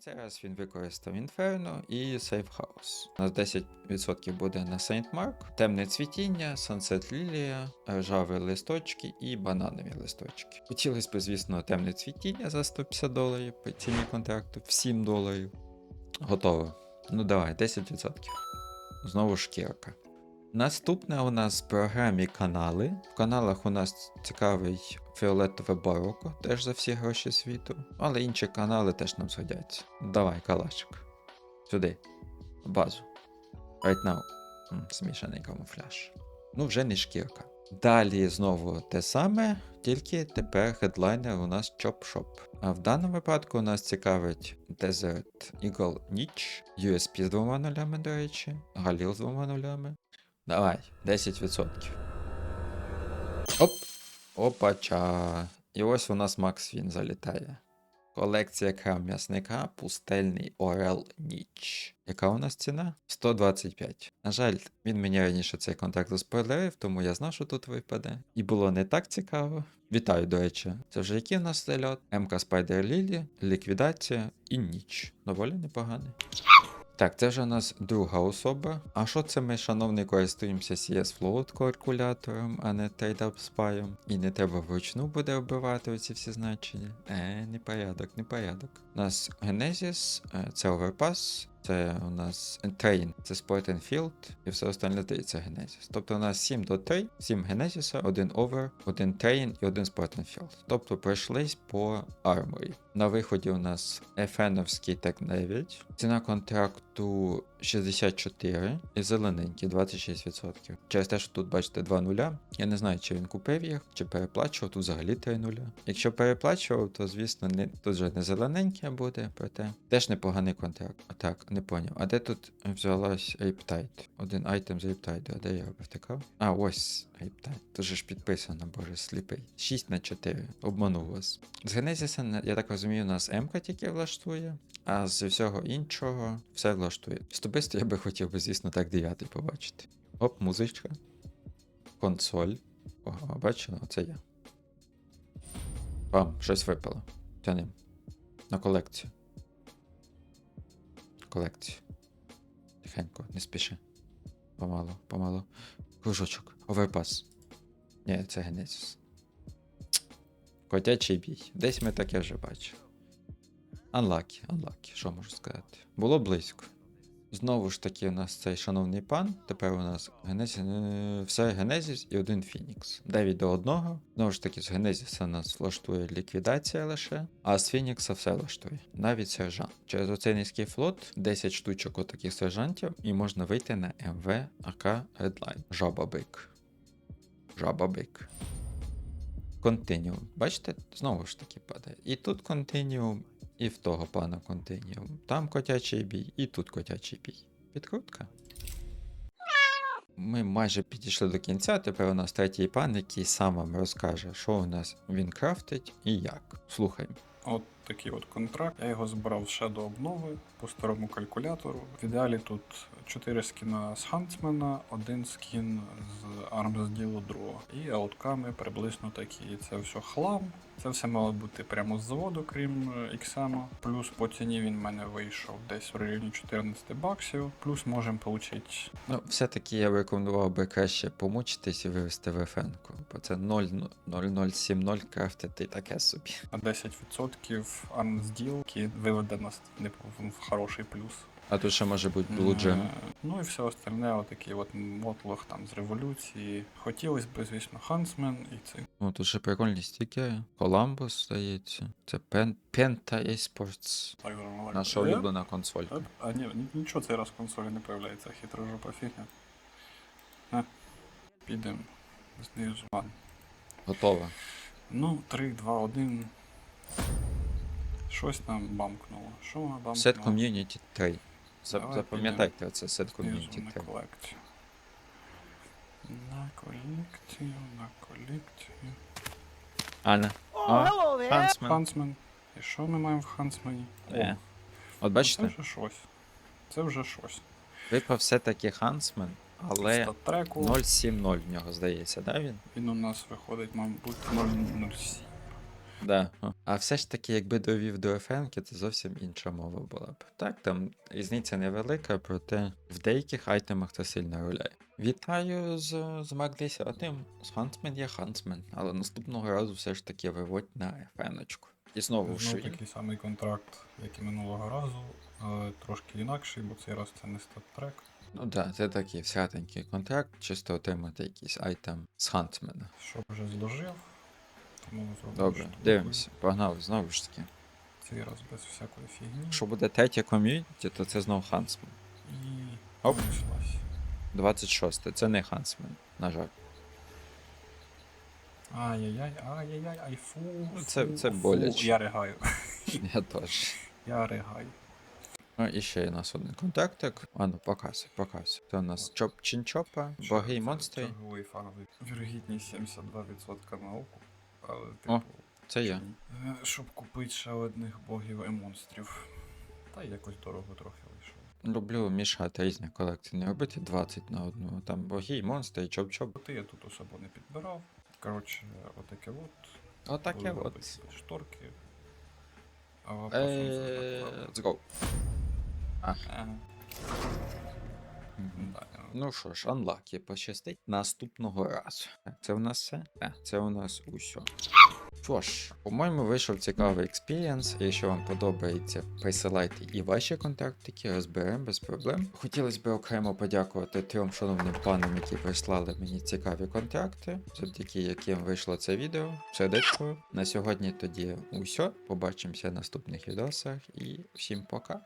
цей раз він використав Inferno і House. У нас 10% буде на Saint Mark, темне цвітіння, Sunset Лілія, ржаві листочки і бананові листочки. Хотілося б, звісно, темне цвітіння за 150 доларів по ціні контракту в 7 доларів. Готово. Ну давай, 10%. Знову шкірка. Наступне у нас в програмі канали. В каналах у нас цікавий фіолетове бароко, теж за всі гроші світу. Але інші канали теж нам згодяться. Давай, калашик. Сюди. Базу. Right now. М, Змішаний камуфляж. Ну, вже не шкірка. Далі знову те саме, тільки тепер хедлайнер у нас Shop. А в даному випадку у нас цікавить Desert Eagle Niche, USP з двома нулями, до речі, Галіл з двома нулями. Давай, 10%. Оп! Опача. І ось у нас Макс він залітає. Колекція крам м'ясника Пустельний Орел Ніч. Яка у нас ціна? 125. На жаль, він мені раніше цей контракт заспойлерив, тому я знав, що тут випаде. І було не так цікаво. Вітаю, до речі. Це вже який у нас зальот? МК Spider Лілі, ліквідація і ніч. Доволі непоганий. Так, це вже у нас друга особа. А що це ми, шановний, користуємося CS Float калькулятором, а не TradeUp Spy? І не треба вручну буде вбивати оці всі значення. Е, непорядок, непорядок. У нас Genesis, е, це Overpass, це у нас Train, це Sport and Field, і все остальне це Genesis. Тобто у нас 7 до 3, 7 Genesis, 1 Over, 1 Train і 1 Sport and Field. Тобто пройшлись по арморі. На виході у нас Ефеновський Tech 9, ціна контракту 64 і зелененький 26%. Через те, що тут бачите 2 нуля. Я не знаю, чи він купив їх, чи переплачував, тут взагалі 3 нуля. Якщо переплачував, то звісно не, тут вже не зелененьке буде, проте теж непоганий контракт. А так, не поняв. А де тут взялась Riptide? Один айтем з Riptide, а де я втикав? А, ось Riptide. Тут ж підписано, боже, сліпий. 6 на 4. Обманув вас. З Genesis, я так розумію, у нас М тільки влаштує, а з всього іншого все влаштує. Особисто я би хотів би, звісно, так 9 побачити. Оп, музичка. Консоль. Ого, бачили, оце я. Пам, щось випало. Тянем. На колекцію. Колекцію. Тихенько, не спіши. Помало, помало. Кружочок. Оверпас. Ні, це Генезіс. Котячий бій. Десь ми таке вже бачили. Unlucky, unlucky, що можу сказати. Було близько. Знову ж таки, у нас цей шановний пан. Тепер у нас Генезіс, е, все Генезіс і один Фінікс. 9 до 1. Знову ж таки, з Генезіса нас влаштує ліквідація лише, а з Фінікса все влаштує. Навіть сержант. Через оцей низький флот 10 штучок отаких сержантів, і можна вийти на МВ АК Redline. Жаба бик. Жаба бик. Континіум. Бачите, знову ж таки падає. І тут континіум, і в того пана континіум. Там котячий бій, і тут котячий бій. Підкрутка. Ми майже підійшли до кінця. Тепер у нас третій пан, який сам вам розкаже, що у нас він крафтить і як. Слухаємо. От такий от контракт. Я його збирав ще до обнови по старому калькулятору. В ідеалі тут 4 скіна з Хантсмена, один скін з армзділу другого. І аутками приблизно такі. Це все хлам. Це все мало бути прямо з заводу, крім е, XM. Плюс по ціні він в мене вийшов десь в районі 14 баксів. Плюс можемо отримати Ну, все-таки я рекомендував би краще помучитись і вивести ВФН-ку, бо це 0,0070 крафтити таке собі. на 10% армзділ, який виведе нас не в хороший плюс. А тут ще може бути Blue Е, Ну і все остальне, отакий от мотлох там з революції. Хотілося б, звісно, Хансмен і це. Ну, тут ще прикольні стікери. Коламбус, здається. Це Pen... Penta Esports. Так, нормально. Наша улюблена консоль. Е, А ні, ні- нічого цей раз в консолі не появляється, хитра жопа фігня. Е, Підемо знизу. Ладно. Готова. Ну, 3, 2, 1. Щось нам бамкнуло. Що нам бамкнуло? Set Community 3. За- Запам'ятайте оце Set Community на 3. колекцію. На колекцію, на колекцію. Анна. Hello there. Хансмен. Хансмен. І що ми маємо в Хансмені? Е. От Це бачите, вже щось. Це вже щось. випав все-таки Хансмен, але Статтреку 070 в нього здається, да він? він у нас виходить, мабуть, 007. Да. А все ж таки, якби довів до FNK, то зовсім інша мова була б. Так, там різниця невелика, проте в деяких айтемах це сильно руляє. Вітаю з, з Мак 10. З Хансмен є Хансмен, але наступного разу все ж таки виводь на FN-очку. І знову в Знов такий самий контракт, як і минулого разу, але трошки інакший, бо цей раз це не стат-трек. Ну так, да, це такий всятенький контракт, чисто отримати якийсь айтем з Хансмена. Що вже зложив. Тому Добре, штуку. дивимося. Погнали, знову ж таки. Цей раз без всякої фігні. Якщо буде третя ком'юніті, то це знову Хансмен. І Оп. почалась. 26 це не Хансмен, на жаль. Ай-яй-яй, ай-яй-яй, ай фу. Ну, це- фу, це фу. боляче. Я ригаю. Я теж. Я ригаю. Ну і ще є у нас один контактик. А ну, показуй, показуй. Це у нас Чоп Чінчопа, боги і монстри. Черговий фармовий. Вірогідність 72% на оку. Але, О, типу, Це я. е, щоб купити ще одних богів і монстрів. Та якось дорого трохи вийшло. Люблю мішати різні колекції, не робити 20 на одну. Там боги і монстри, і чоп-чоп. Ти я тут особо не підбирав. Коротше, отаке от. Отаке Були от. Шторки. А Е, Let's go. Да, я- Ну що ж, анлаки пощастить наступного разу. Це у нас все? Це у нас усьо. Що ж, по-моєму, вийшов цікавий експірієнс. Якщо вам подобається, присилайте і ваші контактики, розберемо без проблем. Хотілося б окремо подякувати трьом шановним панам, які прислали мені цікаві контракти, завдяки яким вийшло це відео. Сердечко. На сьогодні тоді усьо. Побачимося в наступних відосах і всім пока.